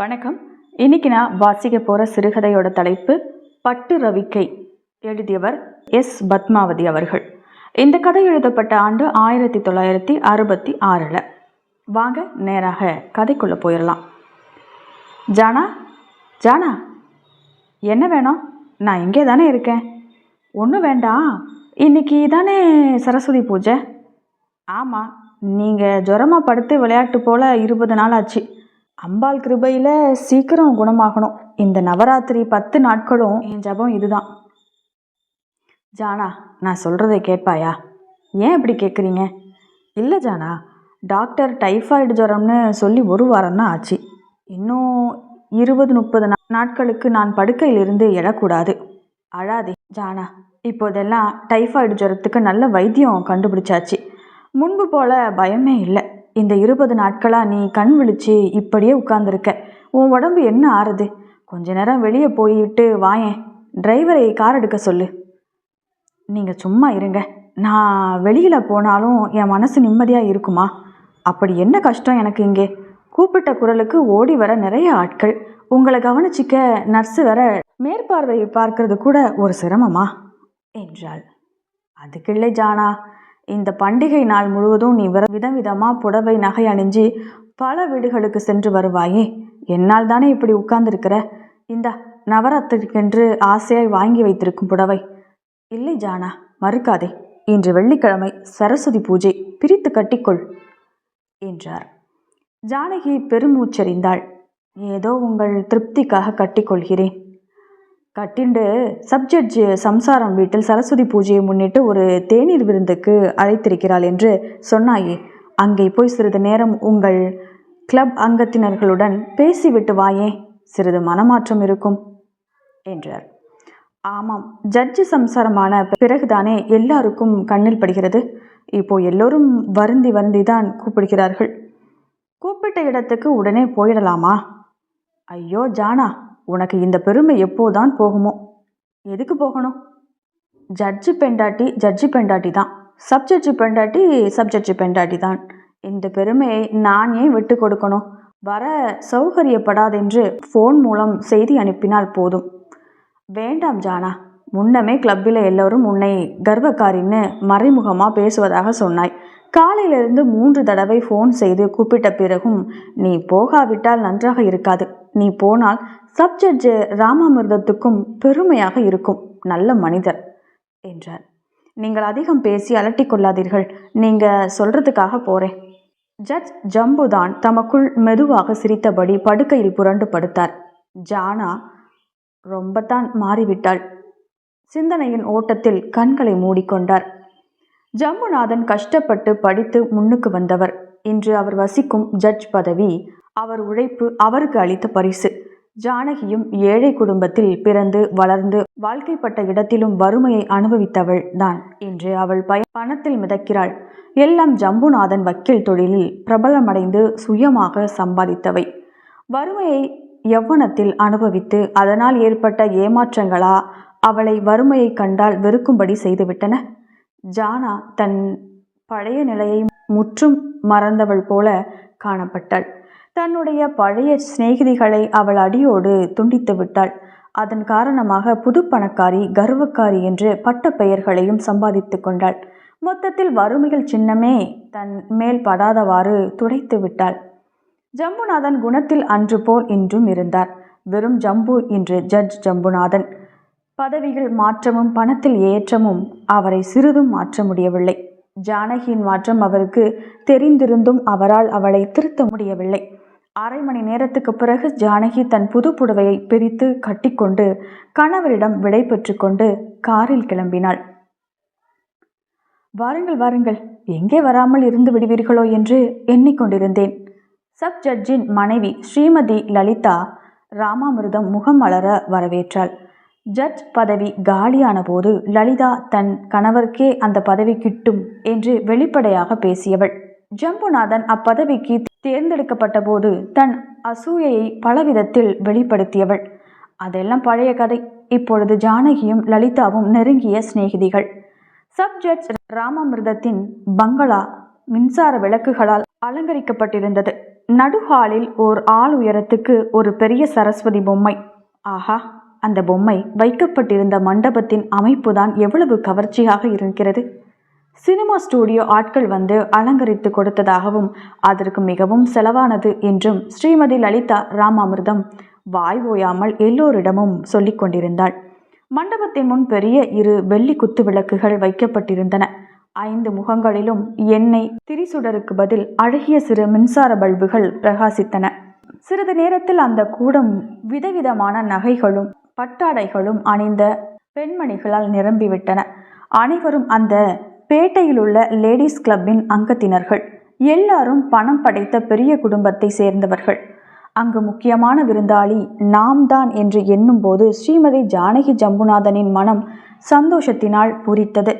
வணக்கம். இன்னைக்கு நான் வாசிக்க போகிற சிறுகதையோட தலைப்பு பட்டு ரவிக்கை எழுதியவர் எஸ். பத்மாவதி அவர்கள். இந்த கதை எழுதப்பட்ட ஆண்டு ஆயிரத்தி தொள்ளாயிரத்தி அறுபத்தி ஆறில். வாங்க நேராக கதைக்குள்ளே போயிடலாம் ஜானா ஜானா என்ன வேணும்? நான் இங்கே தானே இருக்கேன். ஒன்றும் வேண்டாம் இன்னைக்கு தானே சரஸ்வதி பூஜை? ஆமாம் நீங்கள் ஜுரமாக படுத்து விளையாட்டு போல் இருபது நாள் ஆச்சு. அம்பாள் கிருபையில் சீக்கிரம் குணமாகணும். இந்த நவராத்திரி பத்து நாட்களும் என் ஜபம் இதுதான். ஜானா நான் சொல்கிறதை கேட்பாயா? ஏன் இப்படி கேட்குறீங்க இல்லை ஜானா டாக்டர் டைஃபாய்டு ஜுரம்னு சொல்லி ஒரு வாரம் தான் ஆச்சு. இன்னும் இருபது முப்பது நாட்களுக்கு நான் படுக்கையிலிருந்து எழக்கூடாது. அழாதே ஜானா. இப்போதெல்லாம் டைஃபாய்டு ஜுரத்துக்கு நல்ல வைத்தியம் கண்டுபிடிச்சாச்சு. முன்பு போல பயமே இல்லை. இந்த இருபது நாட்களாக நீ கண் விழிச்சு இப்படியே உட்காந்துருக்க உன் உடம்பு என்ன ஆறுது? கொஞ்ச நேரம் வெளியே போயிட்டு வாயேன். டிரைவரை கார் எடுக்க சொல்லு. நீங்கள் சும்மா இருங்க. நான் வெளியில் போனாலும் என் மனசு நிம்மதியாக இருக்குமா? அப்படி என்ன கஷ்டம் எனக்கு இங்கே? கூப்பிட்ட குரலுக்கு ஓடி வர நிறைய ஆட்கள். உங்களை கவனிச்சிக்க நர்ஸு வர மேற்பார்வை பார்க்கறது கூட ஒரு சிரமமா? என்றாள். அதுக்கு இல்லை ஜானா. இந்த பண்டிகை நாள் முழுவதும் நீ விர விதவிதமாக புடவை நகை அணிஞ்சு பல வீடுகளுக்கு சென்று வருவாயே. என்னால் தானே இப்படி உட்கார்ந்திருக்கிற? இந்த நவராத்திரிக்கென்று ஆசையாய் வாங்கி வைத்திருக்கும் புடவை. இல்லை ஜானா மறுக்காதே. இன்று வெள்ளிக்கிழமை சரஸ்வதி பூஜை. பிரித்து கட்டிக்கொள் என்றார். ஜானகி பெருமூச்சறிந்தாள். ஏதோ உங்கள் திருப்திக்காக கட்டிக்கொள்கிறேன். கட்டிண்டு சப்ஜட்ஜ் சம்சாரம் வீட்டில் சரஸ்வதி பூஜையை முன்னிட்டு ஒரு தேநீர் விருந்துக்கு அழைத்திருக்கிறாள் என்று சொன்னாயே. அங்கே போய் சிறிது நேரம் உங்கள் கிளப் அங்கத்தினர்களுடன் பேசிவிட்டு வாயே. சிறிது மனமாற்றம் இருக்கும் என்றார். ஆமாம் ஜட்ஜு சம்சாரமான பிறகுதானே எல்லாருக்கும் கண்ணில் படுகிறது. இப்போ எல்லோரும் வருந்தி வருந்தி தான் கூப்பிடுகிறார்கள். கூப்பிட்ட இடத்துக்கு உடனே போயிடலாமா? ஐயோ ஜானா உனக்கு இந்த பெருமை எப்போதான் போகுமோ? எதுக்கு போகணும்? ஜட்ஜு பெண்டாட்டி ஜட்ஜு பெண்டாட்டி தான். சப்ஜட்ஜு பெண்டாட்டி சப்ஜட்ஜு பெண்டாட்டி தான். இந்த பெருமையை நான் ஏன் விட்டு கொடுக்கணும்? வர சௌகரியப்படாதென்று ஃபோன் மூலம் செய்தி அனுப்பினால் போதும். வேண்டாம் ஜானா. முன்னமே கிளப்பில் எல்லோரும் உன்னை கர்வக்காரின்னு மறைமுகமாக பேசுவதாக சொன்னாய். காலையிலிருந்து மூன்று தடவை ஃபோன் செய்து கூப்பிட்ட பிறகும் நீ போகாவிட்டால் நன்றாக இருக்காது. நீ போனால் சப்ஜட்ஜு ராமாமிர்தத்துக்கும் பெருமையாக இருக்கும். நல்ல மனிதர் என்றார். நீங்கள் அதிகம் பேசி அலட்டிக் கொள்ளாதீர்கள். நீங்கள் சொல்றதுக்காக போகிறேன் ஜட்ஜ் ஜம்புதான் தமக்குள் மெதுவாக சிரித்தபடி படுக்கையில் புரண்டு படுத்தார். ஜானா ரொம்பத்தான் மாறிவிட்டாள். சிந்தனையின் ஓட்டத்தில் கண்களை மூடிக்கொண்டார். ஜம்புநாதன் கஷ்டப்பட்டு படித்து முன்னுக்கு வந்தவர். இன்று அவர் வசிக்கும் ஜட்ஜ் பதவி அவர் உழைப்பு அவருக்கு அளித்த பரிசு. ஜானகியும் ஏழை குடும்பத்தில் பிறந்து வளர்ந்து வாழ்க்கைப்பட்ட இடத்திலும் வறுமையை அனுபவித்தவள் தான். இன்று அவள் பய பணத்தில் மிதக்கிறாள். எல்லாம் ஜம்புநாதன் வக்கீல் தொழிலில் பிரபலமடைந்து சுயமாக சம்பாதித்தவை. வறுமையை எவ்வனத்தில் அனுபவித்து அதனால் ஏற்பட்ட ஏமாற்றங்களா அவளை வறுமையை கண்டால் வெறுக்கும்படி செய்துவிட்டன? ஜானா தன் பழைய நிலையை முற்றும் மறந்தவள் போல காணப்பட்டாள். தன்னுடைய பழைய சிநேகிதிகளை அவள் அடியோடு துண்டித்து விட்டாள். அதன் காரணமாக புது பணக்காரி கர்வக்காரி என்று பட்ட பெயர்களையும் சம்பாதித்து கொண்டாள். மொத்தத்தில் வறுமையில் சின்னமே தன் மேல் படாதவாறு துடைத்து விட்டாள். ஜம்புநாதன் குணத்தில் அன்று போல் இன்றும் இருந்தார். வெறும் ஜம்பு இன்று ஜட்ஜ் ஜம்புநாதன். பதவிகள் மாற்றமும் பணத்தில் ஏற்றமும் அவரை சிறிதும் மாற்ற முடியவில்லை. ஜானகியின் மாற்றம் அவருக்கு தெரிந்திருந்தும் அவரால் அவளை திருத்த முடியவில்லை. அரை மணி நேரத்துக்கு பிறகு ஜானகி தன் புது புடவையை பிரித்து கட்டிக்கொண்டு கணவரிடம் விடை பெற்றுக்கொண்டு காரில் கிளம்பினாள். வாருங்கள் வாருங்கள். எங்கே வராமல் இருந்து விடுவீர்களோ என்று எண்ணிக்கொண்டிருந்தேன். சப் ஜட்ஜின் மனைவி ஸ்ரீமதி லலிதா ராமாமிர்தம் முகம் மலர வரவேற்றாள். ஜட்ஜ் பதவி காலியான போது லலிதா தன் கணவருக்கே அந்த பதவி கிட்டும் என்று வெளிப்படையாக பேசியவள். ஜம்புநாதன் அப்பதவிக்கு தேர்ந்தெடுக்கப்பட்ட போது தன் அசூயையை பலவிதத்தில் வெளிப்படுத்தியவள். அதெல்லாம் பழைய கதை. இப்பொழுது ஜானகியும் லலிதாவும் நெருங்கிய சிநேகிதிகள். சப் ராமாமிர்தத்தின் பங்களா மின்சார விளக்குகளால் அலங்கரிக்கப்பட்டிருந்தது. நடுஹாலில் ஓர் ஆள் உயரத்துக்கு ஒரு பெரிய சரஸ்வதி பொம்மை. ஆஹா அந்த பொம்மை வைக்கப்பட்டிருந்த மண்டபத்தின் அமைப்புதான் எவ்வளவு கவர்ச்சியாக இருக்கிறது. சினிமா ஸ்டூடியோ ஆட்கள் வந்து அலங்கரித்து கொடுத்ததாகவும் அதற்கு மிகவும் செலவானது என்றும் ஸ்ரீமதி லலிதா ராமாமிர்தம் வாய் ஓயாமல் எல்லோரிடமும் சொல்லிக் கொண்டிருந்தாள். மண்டபத்தின் முன் பெரிய இரு வெள்ளி குத்து விளக்குகள் வைக்கப்பட்டிருந்தன. ஐந்து முகங்களிலும் எண்ணெய் திரிசுடருக்கு பதில் அழகிய சிறு மின்சார பல்புகள் பிரகாசித்தன. சிறிது நேரத்தில் அந்த கூடம் விதவிதமான நகைகளும் பட்டாடைகளும் அணிந்த பெண்மணிகளால் நிரம்பிவிட்டன. அனைவரும் அந்த பேட்டையில் உள்ள லேடிஸ் கிளப்பின் அங்கத்தினர்கள். எல்லாரும் பணம் படைத்த பெரிய குடும்பத்தை சேர்ந்தவர்கள். அங்கு முக்கியமான விருந்தாளி நாம் தான் என்று எண்ணும்போது ஸ்ரீமதி ஜானகி ஜம்புநாதனின் மனம் சந்தோஷத்தினால் பூரித்தது.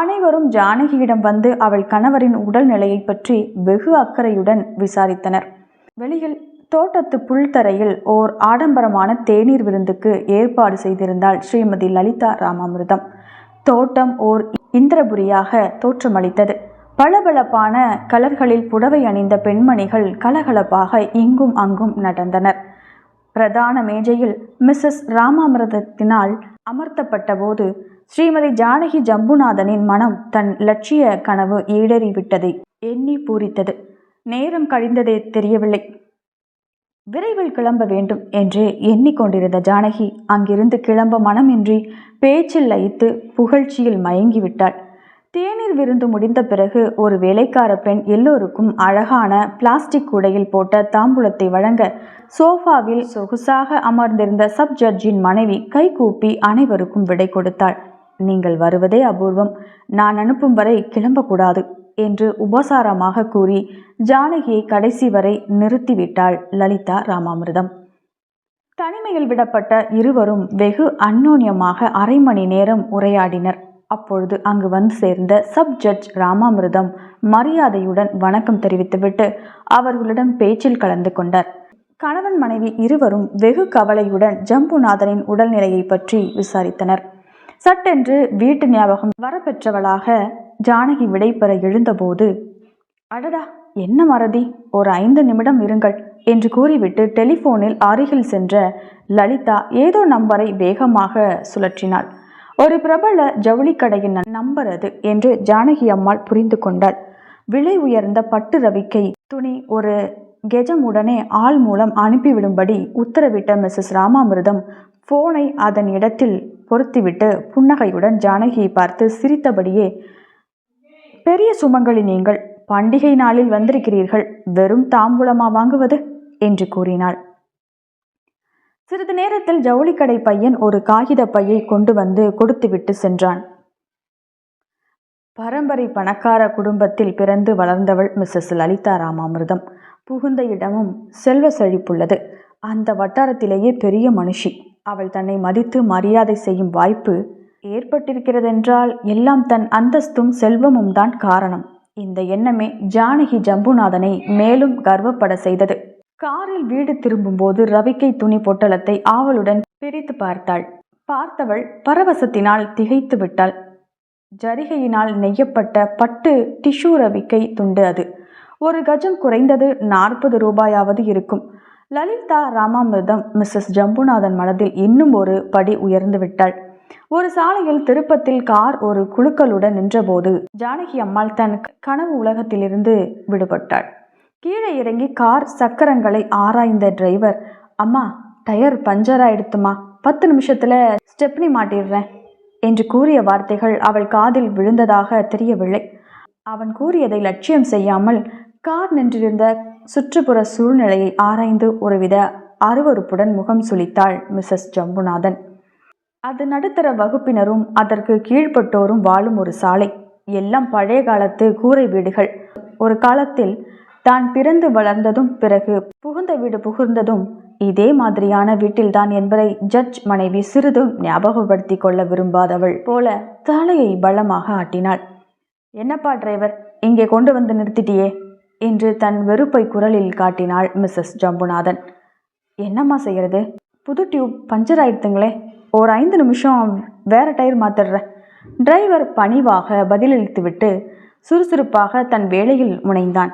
அனைவரும் ஜானகியிடம் வந்து அவள் கணவரின் உடல்நிலையை பற்றி வெகு அக்கறையுடன் விசாரித்தனர். வெளியில் தோட்டத்து புல்தரையில் ஓர் ஆடம்பரமான தேநீர் விருந்துக்கு ஏற்பாடு செய்திருந்தாள் ஸ்ரீமதி லலிதா ராமாமிர்தம். தோட்டம் ஓர் இந்திரபுரியாக தோற்றமளித்தது. பளபளப்பான கலர்களில் புடவை அணிந்த பெண்மணிகள் கலகலப்பாக இங்கும் அங்கும் நடந்தனர். பிரதான மேஜையில் மிஸ்ஸஸ் ராமாமிரதத்தினால் அமர்த்தப்பட்ட போது ஸ்ரீமதி ஜானகி ஜம்புநாதனின் மனம் தன் லட்சிய கனவு ஈடேறிவிட்டதை எண்ணி பூரித்தது. நேரம் கழிந்ததே தெரியவில்லை. விரைவில் கிளம்ப வேண்டும் என்று எண்ணிக்கொண்டிருந்த ஜானகி அங்கிருந்து கிளம்ப மனமின்றி பேச்சில் லயித்து புகழ்ச்சியில் மயங்கிவிட்டாள். தேநீர் விருந்து முடிந்த பிறகு ஒரு வேலைக்கார பெண் எல்லோருக்கும் அழகான பிளாஸ்டிக் கூடையில் போட்ட தாம்பூலத்தை வழங்க சோஃபாவில் சொகுசாக அமர்ந்திருந்த சப் ஜட்ஜின் மனைவி கைகூப்பி அனைவருக்கும் விடை கொடுத்தாள். நீங்கள் வருவதே அபூர்வம். நான் அனுப்பும் வரை கிளம்பக்கூடாது. என்று உபசாரமாக கூறி ஜானகியை கடைசி வரை நிறுத்திவிட்டாள் லலிதா ராமாமிர்தம். தனிமையில் விடப்பட்ட இருவரும் வெகு அந்யோன்யமாக அரை மணி நேரம் உரையாடினர். அப்பொழுது அங்கு வந்து சேர்ந்த சப் ஜட்ஜ் ராமாமிர்தம் மரியாதையுடன் வணக்கம் தெரிவித்துவிட்டு அவர்களிடம் பேச்சில் கலந்து கொண்டார். கணவன் மனைவி இருவரும் வெகு கவலையுடன் ஜம்புநாதனின் உடல்நிலையை பற்றி விசாரித்தனர். சட்டென்று வீட்டு ஞாபகம் வரப்பெற்றவளாக ஜானகி விடைபெற எழுந்தபோது அடடா என்ன மறதி? ஒரு ஐந்து நிமிடம் இருங்கள் என்று கூறிவிட்டு டெலிஃபோனில் அருகில் சென்ற லலிதா ஏதோ நம்பரை வேகமாக சுழற்றினாள். ஒரு பிரபல ஜவுளிக்கடையின் நம்பர் அது என்று ஜானகி அம்மாள் புரிந்து கொண்டாள். விலை உயர்ந்த பட்டு ரவிக்கை துணி ஒரு கெஜம் உடனே ஆள் மூலம் அனுப்பிவிடும்படி உத்தரவிட்ட மிஸ்ஸஸ் ராமாமிர்தம் போனை அதன் இடத்தில் பொருத்திவிட்டு புன்னகையுடன் ஜானகியை பார்த்து சிரித்தபடியே பெரிய சுமங்கலி நீங்கள் பண்டிகை நாளில் வந்திருக்கிறீர்கள். வெறும் தாம்பூலமா வாங்குவது? என்று கூறினாள். சிறிது நேரத்தில் ஜவுளிக்கடை பையன் ஒரு காகித பையை கொண்டு வந்து கொடுத்துவிட்டு சென்றான். பரம்பரை பணக்கார குடும்பத்தில் பிறந்து வளர்ந்தவள் மிஸ்ஸஸ் லலிதா ராமாமிர்தம். புகுந்த இடமும் செல்வ செழிப்புள்ளது. அந்த வட்டாரத்திலேயே பெரிய மனுஷி. அவள் தன்னை மதித்து மரியாதை செய்யும் வாய்ப்பு ஏற்பட்டிருக்கிறதென்றால் எல்லாம் தன் அந்தஸ்தும் செல்வமும் தான் காரணம். இந்த எண்ணமே ஜானகி ஜம்புநாதனை மேலும் கர்வப்பட செய்தது. காரில் வீடு திரும்பும்போது ரவிக்கை துணி பொட்டலத்தை ஆவலுடன் பிரித்து பார்த்தாள். பார்த்தவள் பரவசத்தினால் திகைத்து விட்டாள். ஜரிகையினால் நெய்யப்பட்ட பட்டு டிஷ்யூ ரவிக்கை துண்டு அது. ஒரு கஜம் குறைந்தது நாற்பது ரூபாயாவது இருக்கும். லலிதா ராமாமிர்தம் மிஸ்ஸஸ் ஜம்புநாதன் மனதில் இன்னும் ஒரு படி உயர்ந்து விட்டாள். ஒரு சாலையில் திருப்பத்தில் கார் ஒரு குழுக்களுடன் நின்றபோது ஜானகி அம்மாள் தன் கனவு உலகத்திலிருந்து விடுபட்டாள். கீழே இறங்கி கார் சக்கரங்களை ஆராய்ந்த டிரைவர் அம்மா டயர் பஞ்சர் ஆயிடுத்துமா பத்து நிமிஷத்துல ஸ்டெப்னி மாட்டிடுறேன் என்று கூறிய வார்த்தைகள் அவள் காதில் விழுந்ததாக தெரியவில்லை. அவன் கூறியதை லட்சியம் செய்யாமல் கார் நின்றிருந்த சுற்றுப்புற சூழ்நிலையை ஆராய்ந்து ஒருவித அருவறுப்புடன் முகம் சுளித்தாள் மிஸ்ஸஸ் ஜம்புநாதன். அது நடுத்தர வகுப்பினரும் அதற்கு கீழ்ப்பட்டோரும் வாழும் ஒரு சாலை. எல்லாம் பழைய காலத்து கூரை வீடுகள். ஒரு காலத்தில் தான் பிறந்து வளர்ந்ததும் பிறகு புகுந்த வீடு புகுந்ததும் இதே மாதிரியான வீட்டில்தான் என்பதை ஜட்ஜ் மனைவி சிறிதும் ஞாபகப்படுத்தி கொள்ள விரும்பாதவள் போல தலையை பலமாக ஆட்டினாள். என்னப்பா டிரைவர் இங்கே கொண்டு வந்து நிறுத்திட்டியே என்று தன் வெறுப்பை குரலில் காட்டினாள் மிஸ்ஸஸ் ஜம்புநாதன். என்னம்மா செய்கிறது புது டியூப் பஞ்சர் ஆயிடுத்துங்களே ஒரு ஐந்து நிமிஷம் வேற டயர் மாத்திடுறேன். டிரைவர் பணிவாக பதிலளித்துவிட்டு சுறுசுறுப்பாக தன் வேலையில் முனைந்தான்.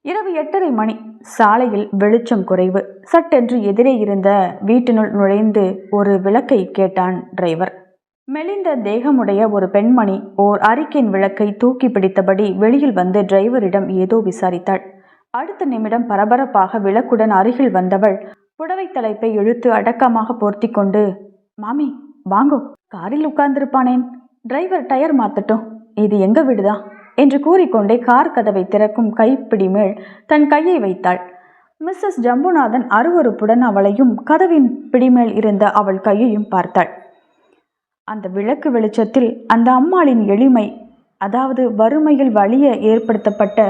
இரவு எட்டரை மணி. சாலையில் வெளிச்சம் குறைவு. சட்டென்று எதிரே இருந்த வீட்டினுள் நுழைந்து ஒரு விளக்கை கேட்டான் டிரைவர். மெலிந்த தேகமுடைய ஒரு பெண்மணி ஓர் அறிக்கையின் விளக்கை தூக்கி பிடித்தபடி வெளியில் வந்து டிரைவரிடம் ஏதோ விசாரித்தாள். அடுத்த நிமிடம் பரபரப்பாக விளக்குடன் அருகில் வந்தவள் புடவை தலைப்பை இழுத்து அடக்கமாக போர்த்தி கொண்டு மாமி வாங்கோ. காரில் உட்கார்ந்திருப்பானேன். Driver tyre மாத்தட்டும். இது எங்க வீடுதா என்று கூறிக்கொண்டே கார் கதவை திறக்கும் கைப்பிடி மேல் தன் கையை வைத்தாள். மிஸ்ஸஸ் ஜம்புநாதன் அருவருப்புடன் அவளையும் கதவின் பிடிமேல் இருந்த அவள் கையையும் பார்த்தாள். அந்த விளக்கு வெளிச்சத்தில் அந்த அம்மாளின் எளிமை அதாவது வறுமையில் வலிய ஏற்படுத்தப்பட்ட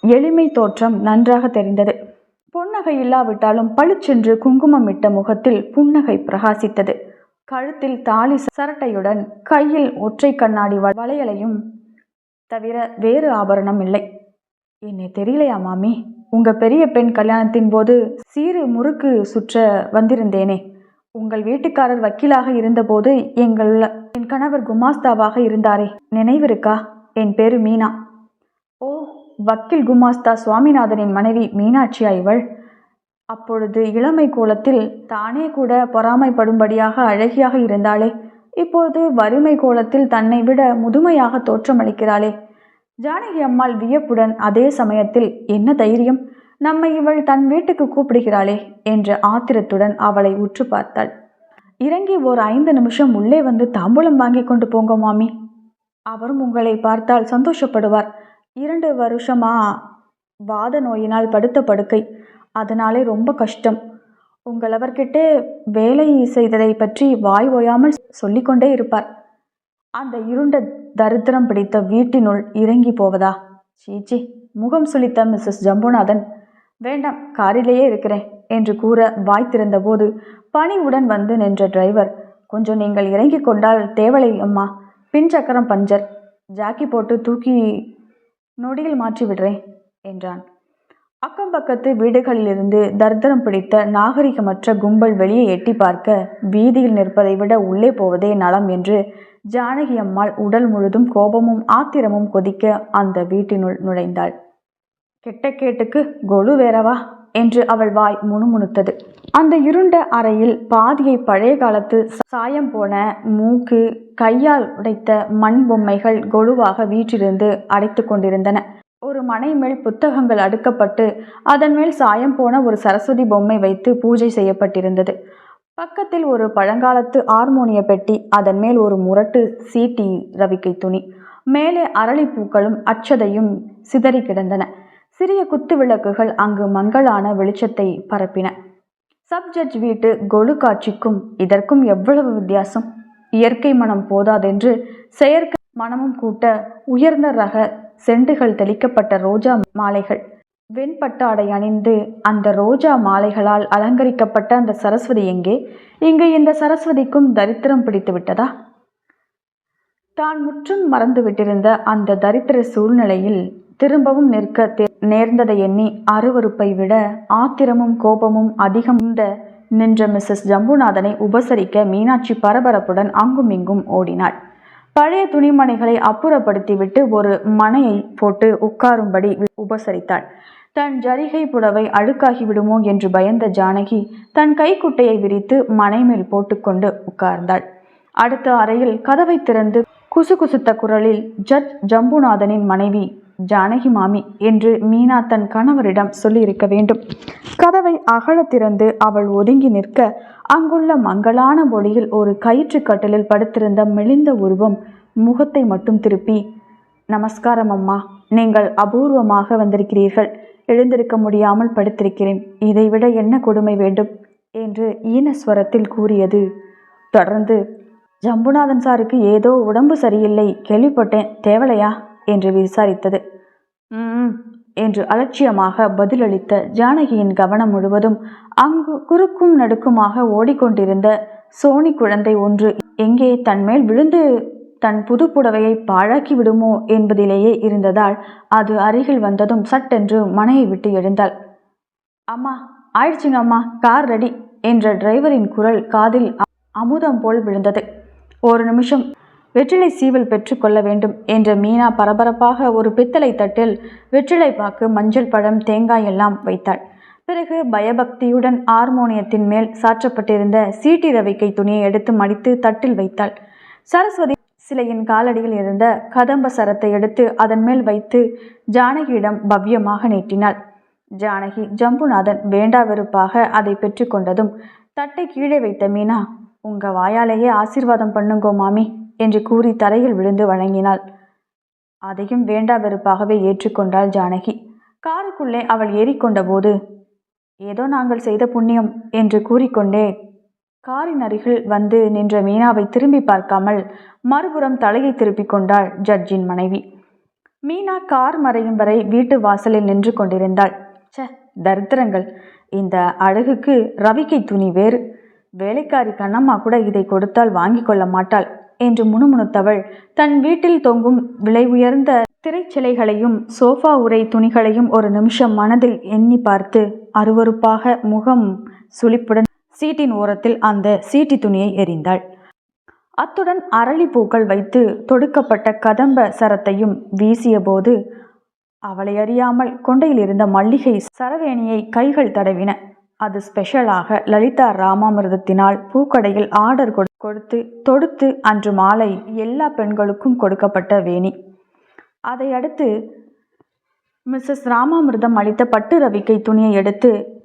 எளிமை தோற்றம் நன்றாக தெரிந்தது. புன்னகை இல்லாவிட்டாலும் பளிச்சென்று குங்குமமிட்ட முகத்தில் புன்னகை பிரகாசித்தது. கழுத்தில் தாலி சரட்டையுடன் கையில் ஒற்றை கண்ணாடி வளையலையும் தவிர வேறு ஆபரணம் இல்லை. என்னை தெரியலையா மாமி? உங்க பெரிய பெண் கல்யாணத்தின் போது சீறு முறுக்கு சுற்ற வந்திருந்தேனே. உங்கள் வீட்டுக்காரர் வக்கீலாக இருந்தபோது எங்கள் என் கணவர் குமாஸ்தாவாக இருந்தாரே. நினைவிருக்கா? என் பேரு மீனா. ஓ வக்கீல் குமாஸ்தா சுவாமிநாதனின் மனைவி மீனாட்சியா இவள்? அப்பொழுது இளமை கோலத்தில் தானே கூட பொறாமைப்படும்படியாக அழகியாக இருந்தாளே. இப்போது வறுமை கோலத்தில் தன்னை விட முதுமையாக தோற்றமளிக்கிறாளே. ஜானகி அம்மாள் வியப்புடன் அதே சமயத்தில் என்ன தைரியம்? நம்மை இவள் தன் வீட்டுக்கு கூப்பிடுகிறாளே என்ற ஆத்திரத்துடன் அவளை உற்று பார்த்தாள். இறங்கி ஓர் ஐந்து நிமிஷம் உள்ளே வந்து தாம்பூலம் வாங்கி கொண்டு போங்க மாமி. அவரும் உங்களை பார்த்தால் சந்தோஷப்படுவார். இரண்டு வருஷமா வாத நோயினால் படுத்த படுக்கை. அதனாலே ரொம்ப கஷ்டம். உங்கள் அவர்கிட்டே வேலை செய்ததை பற்றி வாய் ஓயாமல் சொல்லிக்கொண்டே இருப்பார். அந்த இருண்ட தரித்திரம் பிடித்த வீட்டினுள் இறங்கி போவதா? சீச்சி முகம் சுளித்த மிஸ்ஸஸ் ஜம்புநாதன் வேண்டாம் காரிலேயே இருக்கிறேன் என்று கூற வாய் திறந்தபோது பணிவுடன் வந்து நின்ற டிரைவர் கொஞ்சம் நீங்கள் இறங்கி கொண்டால் தேவலை அம்மா பின் சக்கரம் பஞ்சர் ஜாக்கி போட்டு தூக்கி நொடியில் மாற்றி விடுறேன் என்றான். அக்கம் பக்கத்து வீடுகளிலிருந்து தர்தரம் பிடித்த நாகரிகமற்ற கும்பல் வெளியே எட்டி பார்க்க வீதியில் நிற்பதை விட உள்ளே போவதே நலம் என்று ஜானகி அம்மாள் உடல் முழுதும் கோபமும் ஆத்திரமும் கொதிக்க அந்த வீட்டினுள் நுழைந்தாள். கெட்ட கேட்டுக்கு கொலு வேறவா? என்று அவள் வாய் முணுமுணுத்தது. அந்த இருண்ட அறையில் பாதியை பழைய காலத்து சாயம் போன மூக்கு கையால் உடைத்த மண் பொம்மைகள் கொலுவாக வீற்றிருந்து அடைத்து கொண்டிருந்தன. மனை மேல் புத்தகங்கள் அடுக்கப்பட்டு அதன் மேல் சாயம் போன ஒரு சரஸ்வதி பொம்மை வைத்து பூஜை செய்யப்பட்டிருந்தது. பக்கத்தில் ஒரு பழங்காலத்து ஆர்மோனிய பெட்டி அதன் மேல் ஒரு முரட்டு சீட்டி ரவிக்கை துணி. மேலே அரளிப்பூக்களும் அச்சதையும் சிதறி கிடந்தன. சிறிய குத்து விளக்குகள் அங்கு மங்கலான வெளிச்சத்தை பரப்பின. சப் ஜட்ஜ் வீட்டு கொலு காட்சிக்கும் இதற்கும் எவ்வளவு வித்தியாசம்? இயற்கை மனம் போதாதென்று செயற்கை மனமும் கூட்ட உயர்ந்த ரக செண்டுகள் தெளிக்கப்பட்ட ரோஜா மாலைகள். வெண்பட்டாடை அணிந்து அந்த ரோஜா மாலைகளால் அலங்கரிக்கப்பட்ட அந்த சரஸ்வதி எங்கே? இங்கு இந்த சரஸ்வதிக்கும் தரித்திரம் பிடித்து விட்டதா? தான் முற்றும் மறந்து விட்டிருந்த அந்த தரித்திர சூழ்நிலையில் திரும்பவும் நிற்க நேர்ந்ததை எண்ணி அருவருப்பை விட ஆத்திரமும் கோபமும் அதிகம் நின்ற மிஸ்ஸஸ் ஜம்புநாதனை உபசரிக்க மீனாட்சி பரபரப்புடன் அங்கும் இங்கும் ஓடினாள். பழைய துணிமணிகளை அப்புறப்படுத்திவிட்டு ஒரு மனையை போட்டு உட்காரும்படி உபசரித்தாள். தன் ஜரிகை புடவை அழுக்காகி விடுமோ என்று பயந்த ஜானகி தன் கைக்குட்டையை விரித்து மனை மேல் போட்டுக்கொண்டு உட்கார்ந்தாள். அடுத்த அறையில் கதவை திறந்து குசுகுசுத்த குரலில் ஜட் ஜம்புநாதனின் மனைவி ஜானகி மாமி என்று மீனா தன் கணவரிடம் சொல்லியிருக்க வேண்டும். கதவை அகல திறந்து அவள் ஒதுங்கி நிற்க அங்குள்ள மங்களான மொழியில் ஒரு கயிற்று படுத்திருந்த மெலிந்த உருவம் முகத்தை மட்டும் திருப்பி நமஸ்காரம் அம்மா நீங்கள் அபூர்வமாக வந்திருக்கிறீர்கள். எழுந்திருக்க முடியாமல் படுத்திருக்கிறேன். இதைவிட என்ன கொடுமை வேண்டும்? என்று ஈனஸ்வரத்தில் கூறியது. தொடர்ந்து ஜம்புநாதன் சாருக்கு ஏதோ உடம்பு சரியில்லை. கேள்விப்பட்டேன். தேவலையா? என்று விசாரித்தது. ம் என்று அலட்சியமாக பதிலளித்த ஜானகியின் கவனம் முழுவதும் அங்கு குறுக்கும் நடுக்குமாக ஓடிக்கொண்டிருந்த சோனி குழந்தை ஒன்று எங்கே தன்மேல் விழுந்து தன் புது புடவையை பாழாக்கி விடுமோ என்பதிலேயே இருந்ததால் அது அருகில் வந்ததும் சட்டென்று மனையை விட்டு எழுந்தாள். அம்மா ஆயிடுச்சுங்க அம்மா கார் ரெடி என்ற டிரைவரின் குரல் காதில் அமுதம் போல் விழுந்தது. ஒரு நிமிஷம் வெற்றிலை சீவல் பெற்றுக்கொள்ள வேண்டும் என்ற மீனா பரபரப்பாக ஒரு பித்தளை தட்டில் வெற்றிலை பாக்கு மஞ்சள் பழம் தேங்காய் எல்லாம் வைத்தாள். பிறகு பயபக்தியுடன் ஆர்மோனியத்தின் மேல் சாற்றப்பட்டிருந்த சீட்டி ரவிக்கை துணியை எடுத்து மடித்து தட்டில் வைத்தாள். சரஸ்வதி சிலையின் காலடியில் இருந்த கதம்ப சரத்தை எடுத்து அதன் மேல் வைத்து ஜானகியிடம் பவ்யமாக நீட்டினாள். ஜானகி ஜம்புநாதன் வேண்டா வெறுப்பாக அதை பெற்றுக்கொண்டதும் தட்டை கீழே வைத்த மீனா உங்க வாயாலேயே ஆசீர்வாதம் பண்ணுங்கோ மாமி. என்று கூறி தரையில் விழுந்து வழங்கினாள் அதையும் வேண்டா வெறுப்பாகவே ஏற்றுக்கொண்டாள் ஜானகி. காருக்குள்ளே அவள் ஏறிக்கொண்டபோது ஏதோ நாங்கள் செய்த புண்ணியம் என்று கூறிக்கொண்டே காரின் அருகில் வந்து நின்ற மீனாவை திரும்பி பார்க்காமல் மறுபுறம் தலையை திருப்பிக் கொண்டாள் ஜட்ஜின் மனைவி. மீனா கார் மறையும் வரை வீட்டு வாசலில் நின்று கொண்டிருந்தாள். ச தரித்திரங்கள்! இந்த அழகுக்கு ரவிக்கை துணி வேறு. வேலைக்காரி கண்ணம்மா கூட இதை கொடுத்தால் வாங்கி கொள்ள மாட்டாள். என்று முணுமுணுத்தவள். தன் வீட்டில் தொங்கும் விலை உயர்ந்த திரைச்சிலைகளையும் சோஃபா உரை துணிகளையும் ஒரு நிமிஷம் மனதில் எண்ணி பார்த்து அருவருப்பாக முகம் சுளிப்புடன் சீட்டின் ஓரத்தில் அந்த சீட்டி துணியை எறிந்தாள். அத்துடன் அரளிப்பூக்கள் வைத்து தொடுக்கப்பட்ட கதம்ப சரத்தையும் வீசியபோது அவளை அறியாமல் கொண்டையில் இருந்த மல்லிகை சரவேணியை கைகள் தடவின. அது ஸ்பெஷலாக லலிதா ராமாமிர்தத்தினால் பூக்கடையில் ஆர்டர் கொடு- கொடுத்து தொடுத்து அன்று மாலை எல்லா பெண்களுக்கும் கொடுக்கப்பட்ட வேணி. அதை அடுத்து மிஸ்ஸஸ் ராமாமிர்தம் அளித்த பட்டு ரவிக்கை துணியை எடுத்து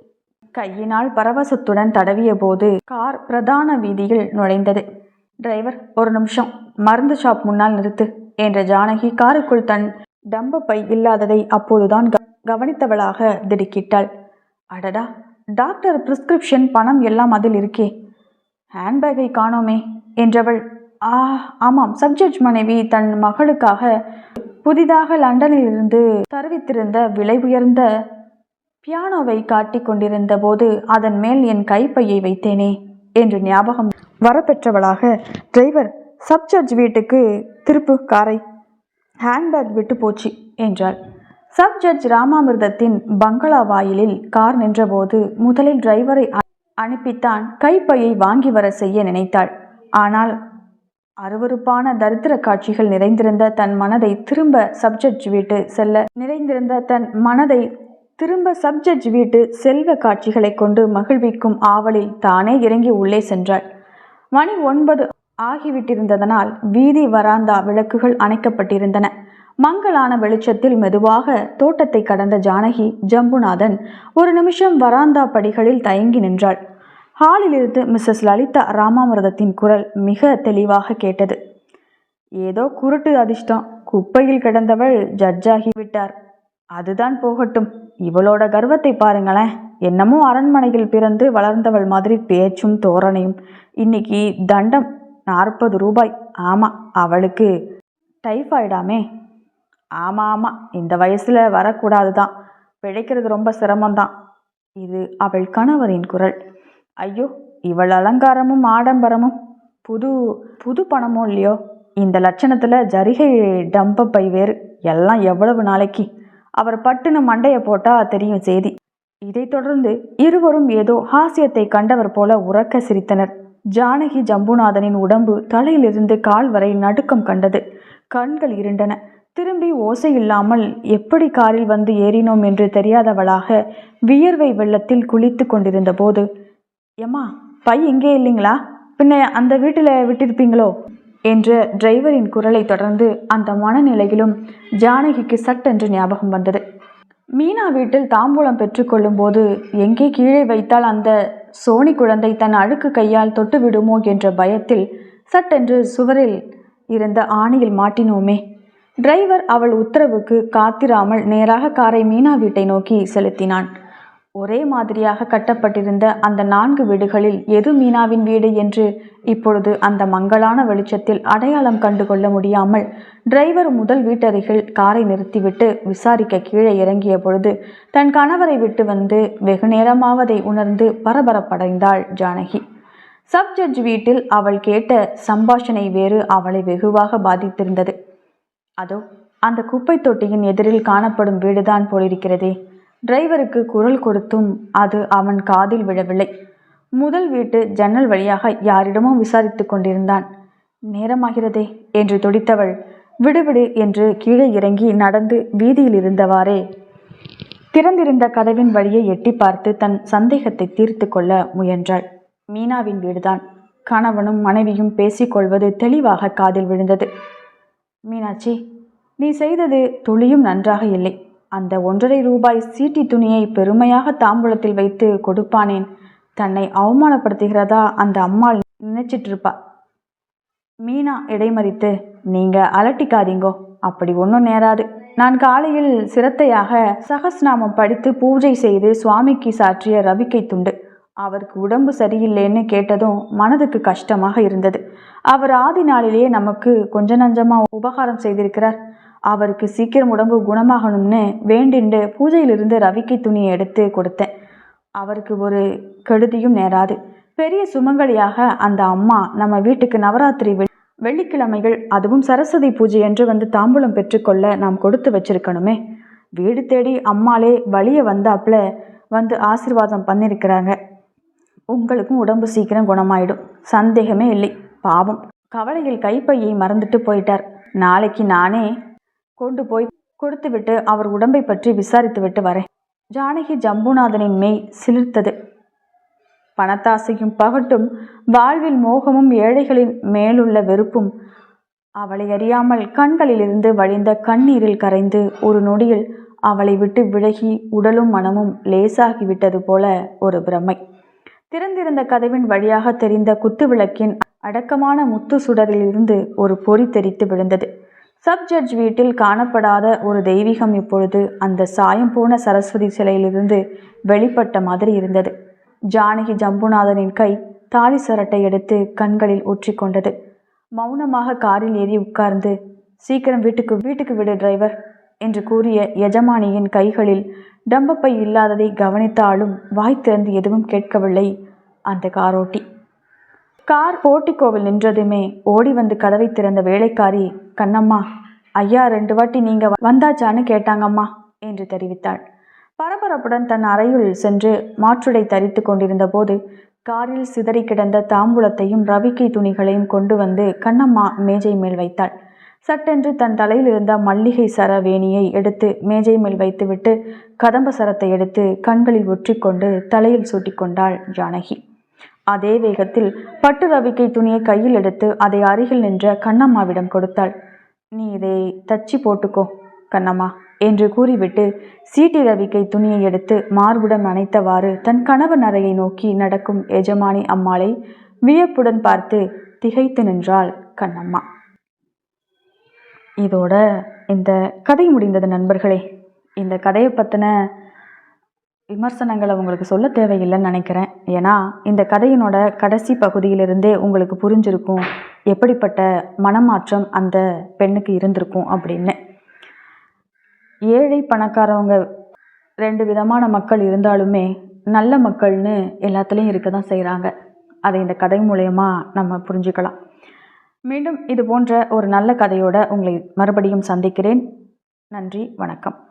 கையினால் பரவசத்துடன் தடவிய போது கார் பிரதான வீதியில் நுழைந்தது. டிரைவர் ஒரு நிமிஷம் மருந்து ஷாப் முன்னால் நிறுத்து என்ற ஜானகி காருக்குள் தன் டம்ப பை இல்லாததை அப்போதுதான் க- கவனித்தவளாக திடுக்கிட்டாள். அடடா டாக்டர் பிரிஸ்கிரிப்ஷன் பணம் எல்லாம் அதில் இருக்கே. ஹேண்ட்பேக்கை காணோமே என்றவள். ஆ ஆமாம் சப்ஜெக்ட் மனைவி தன் மகளுக்காக புதிதாக லண்டனில் இருந்து தருவித்திருந்த விலை உயர்ந்த பியானோவை காட்டிக் கொண்டிருந்த போது அதன் மேல் என் கைப்பையை வைத்தேனே என்று ஞாபகம் வரப்பெற்றவளாக டிரைவர் சப்ஜட்ஜ் வீட்டுக்கு திருப்பு காரை. ஹேண்ட்பேக் விட்டு போச்சு என்றாள். சப் ஜட்ஜ் ராமாமிர்தத்தின் பங்களா வாயிலில் கார் நின்றபோது முதலில் டிரைவரை அனுப்பித்தான் கைப்பையை வாங்கி வர செய்ய நினைத்தாள். ஆனால் அருவருப்பான தரித்திர காட்சிகள் நிறைந்திருந்த தன் மனதை திரும்ப சப்ஜெக்ட் வீட்டு செல்ல நிறைந்திருந்த தன் மனதை திரும்ப சப்ஜெட் வீட்டு செல்வ காட்சிகளை கொண்டு மகிழ்விக்கும் ஆவலில் தானே இறங்கி உள்ளே சென்றாள். மணி ஒன்பது ஆகிவிட்டிருந்ததனால் வீதி வராந்தா விளக்குகள் அணைக்கப்பட்டிருந்தன. மங்கலான வெளிச்சத்தில் மெதுவாக தோட்டத்தை கடந்த ஜானகி ஜம்புநாதன் ஒரு நிமிஷம் வராந்தா படிகளில் தயங்கி நின்றாள். ஹாலிலிருந்து மிஸ்ஸஸ் லலிதா ராமாமிரதத்தின் குரல் மிக தெளிவாக கேட்டது. ஏதோ குருட்டு அதிர்ஷ்டம். குப்பையில் கிடந்தவள் ஜட்ஜாகி விட்டார். அதுதான் போகட்டும். இவளோட கர்வத்தை பாருங்களேன். என்னமோ அரண்மனையில் பிறந்து வளர்ந்தவள் மாதிரி பேச்சும் தோரணையும். இன்னைக்கு தண்டம் நாற்பது ரூபாய். ஆமாம் அவளுக்கு டைஃபாய்டாமே. ஆமாம் ஆமாம் இந்த வயசில் வரக்கூடாது தான் பிழைக்கிறது ரொம்ப சிரமம்தான். இது அவள் கணவரின் குரல். ஐயோ இவள் அலங்காரமும் ஆடம்பரமும் புது புது பணமும் இல்லையோ? இந்த லட்சணத்தில் ஜரிகை டம்ப பை வேறு. எல்லாம் எவ்வளவு நாளைக்கு? அவர் பட்டுன்னு மண்டையை போட்டால் தெரியும் செய்தி. இதைத் தொடர்ந்து இருவரும் ஏதோ ஹாஸ்யத்தை கண்டவர் போல உறக்க சிரித்தனர். ஜானகி ஜம்புநாதனின் உடம்பு தலையிலிருந்து கால் வரை நடுக்கம் கண்டது. கண்கள் இருண்டன. திரும்பி ஓசை இல்லாமல் எப்படி காரில் வந்து ஏறினோம் என்று தெரியாதவளாக வியர்வை வெள்ளத்தில் குளித்து கொண்டிருந்த போது ஏம்மா பை இங்கே இல்லைங்களா? பின்ன அந்த வீட்டில் விட்டிருப்பீங்களோ? என்ற டிரைவரின் குரலை தொடர்ந்து அந்த மனநிலையிலும் ஜானகிக்கு சட்டென்று ஞாபகம் வந்தது. மீனா வீட்டில் தாம்பூலம் பெற்றுக்கொள்ளும் போது எங்கே கீழே வைத்தால் அந்த சோனி குழந்தை தன் அழுக்கு கையால் தொட்டு விடுமோ? என்ற பயத்தில் சட்டென்று சுவரில் இருந்த ஆணியில் மாட்டினோமே. டிரைவர் அவள் உத்தரவுக்கு காத்திராமல் நேராக காரை மீனா வீட்டை நோக்கி செலுத்தினான். ஒரே மாதிரியாக கட்டப்பட்டிருந்த அந்த நான்கு வீடுகளில் எது மீனாவின் வீடு என்று இப்பொழுது அந்த மங்களான வெளிச்சத்தில் அடையாளம் கண்டு கொள்ள முடியாமல் டிரைவர் முதல் வீட்டருகில் காரை நிறுத்திவிட்டு விசாரிக்க கீழே இறங்கிய பொழுது தன் கணவரை விட்டு வந்து வெகு நேரமாவதை உணர்ந்து பரபரப்படைந்தாள் ஜானகி. சப் ஜட்ஜ் வீட்டில் அவள் கேட்ட சம்பாஷணை வேறு அவளை வெகுவாக பாதித்திருந்தது. அதோ அந்த குப்பை தொட்டியின் எதிரில் காணப்படும் வீடுதான் போலிருக்கிறதே. டிரைவருக்கு குரல் கொடுத்தும் அது அவன் காதில் விழவில்லை. முதல் வீட்டு ஜன்னல் வழியாக யாரிடமோ விசாரித்து கொண்டிருந்தான். நேரமாகிறதே என்று துடித்தவள். விடுவிடு என்று கீழே இறங்கி நடந்து வீதியில் இருந்தவாறே திறந்திருந்த கதவின் வழியை எட்டி பார்த்து தன் சந்தேகத்தை தீர்த்து கொள்ள முயன்றாள். மீனாவின் வீடுதான். கணவனும் மனைவியும் பேசிக்கொள்வது தெளிவாக காதில் விழுந்தது. மீனாட்சி நீ செய்தது துளியும் நன்றாக இல்லை. அந்த ஒன்றரை ரூபாய் சீட்டி துணியை பெருமையாக தாம்பூலத்தில் வைத்து கொடுப்பானேன். தன்னை அவமானப்படுத்துகிறதா அந்த அம்மாள் நினைச்சிட்டு இருப்பா மீனா இடைமறித்து நீங்க அலட்டிக்காதீங்கோ அப்படி ஒன்றும் நேராது. நான் காலையில் சிரத்தையாக சகஸ்நாமம் படித்து பூஜை செய்து சுவாமிக்கு சாற்றிய ரவிக்கை துண்டு. அவருக்கு உடம்பு சரியில்லைன்னு கேட்டதும் மனதுக்கு கஷ்டமாக இருந்தது. அவர் ஆதி நாளிலேயே நமக்கு கொஞ்ச நஞ்சமாக உபகாரம் செய்திருக்கிறார். அவருக்கு சீக்கிரம் உடம்பு குணமாகணும்னு வேண்டிண்டு பூஜையிலிருந்து ரவிக்கு துணியை எடுத்து கொடுத்தேன். அவருக்கு ஒரு கெடுதியும் நேராது. பெரிய சுமங்கலியாக அந்த அம்மா நம்ம வீட்டுக்கு நவராத்திரி வெள்ளிக்கிழமைகள் அதுவும் சரஸ்வதி பூஜை என்று வந்து தாம்பூலம் பெற்றுக்கொள்ள நாம் கொடுத்து வச்சிருக்கணுமே. வீடு தேடி அம்மாளே வழியை வந்தாப்புல வந்து ஆசிர்வாதம் பண்ணியிருக்கிறாங்க உங்களுக்கும் உடம்பு சீக்கிரம் குணமாயிடும். சந்தேகமே இல்லை. பாவம். கவலையில் கைப்பையை மறந்துட்டு போயிட்டார். நாளைக்கு நானே கொண்டு போய் கொடுத்துவிட்டு அவர் உடம்பை பற்றி விசாரித்துவிட்டு வரேன். ஜானகி ஜம்புநாதனின் மெய் சிலிர்த்தது. பணத்தாசையும் பகட்டும் வாழ்வில் மோகமும் ஏழைகளின் மேலுள்ள வெறுப்பும் அவளை அறியாமல் கண்களிலிருந்து வழிந்த கண்ணீரில் கரைந்து ஒரு நொடியில் அவளை விட்டு விலகி உடலும் மனமும் லேசாகிவிட்டது போல ஒரு பிரமை. திறந்திருந்த கதவின் வழியாக தெரிந்த குத்துவிளக்கின் அடக்கமான முத்து சுடரிலிருந்து ஒரு பொறி தெரித்து விழுந்தது. சப் ஜட்ஜ் வீட்டில் காணப்படாத ஒரு தெய்வீகம் இப்பொழுது அந்த சாயம் போன சரஸ்வதி சிலையிலிருந்து வெளிப்பட்ட மாதிரி இருந்தது. ஜானகி ஜம்புநாதனின் கை தாலி சரட்டை எடுத்து கண்களில் ஊற்றிக்கொண்டது. மௌனமாக காரில் ஏறி உட்கார்ந்து சீக்கிரம் வீட்டுக்கு வீட்டுக்கு விடு டிரைவர். என்று கூறிய எஜமானியின் கைகளில் டம்பப்பை இல்லாததை கவனித்தாலும் வாய் திறந்து எதுவும் கேட்கவில்லை. அந்த காரோட்டி. கார் போட்டிக்கோவில் நின்றதுமே ஓடி வந்து கதவை திறந்த வேலைக்காரி கண்ணம்மா ஐயா ரெண்டு வாட்டி நீங்க வந்தாச்சான்னு கேட்டாங்கம்மா என்று தெரிவித்தாள். பரபரப்புடன் தன் அறையுள் சென்று மாற்றுடை தரித்து கொண்டிருந்த போது காரில் சிதறி கிடந்த தாம்பூலத்தையும் ரவிக்கை துணிகளையும் கொண்டு வந்து கண்ணம்மா மேஜை மேல் வைத்தாள். சட்டென்று தன் தலையில் இருந்த மல்லிகை சர வேணியை எடுத்து மேஜை மேல் வைத்துவிட்டு கதம்ப சரத்தை எடுத்து கண்களில் ஒற்றிக்கொண்டு தலையில் சூட்டிக்கொண்டாள் ஜானகி. அதே வேகத்தில் பட்டு ரவிக்கை துணியை கையில் எடுத்து அதை அருகில் நின்ற கண்ணம்மாவிடம் கொடுத்தாள். நீ இதை தச்சு போட்டுக்கோ கண்ணம்மா என்று கூறிவிட்டு சீட்டி ரவிக்கை துணியை எடுத்து மார்புடன் அணைத்தவாறு தன் கணவன் அறையை நோக்கி நடக்கும் எஜமானி அம்மாளை வியப்புடன் பார்த்து திகைத்து நின்றாள் கண்ணம்மா. இதோட இந்த கதை முடிந்தது நண்பர்களே. இந்த கதையை பற்றின விமர்சனங்களை உங்களுக்கு சொல்ல தேவையில்லைன்னு நினைக்கிறேன். ஏன்னா இந்த கதையினோட கடைசி பகுதியிலிருந்தே உங்களுக்கு புரிஞ்சிருக்கும் எப்படிப்பட்ட மனமாற்றம் அந்த பெண்ணுக்கு இருந்திருக்கும் அப்படின்னு. ஏழை பணக்காரவங்க ரெண்டு விதமான மக்கள் இருந்தாலுமே நல்ல மக்கள்னு எல்லாத்துலேயும் இருக்க தான் செய்கிறாங்க அதை இந்த கதை மூலயமா நம்ம புரிஞ்சுக்கலாம். மீண்டும் இது போன்ற ஒரு நல்ல கதையோட உங்களை மறுபடியும் சந்திக்கிறேன். நன்றி வணக்கம்.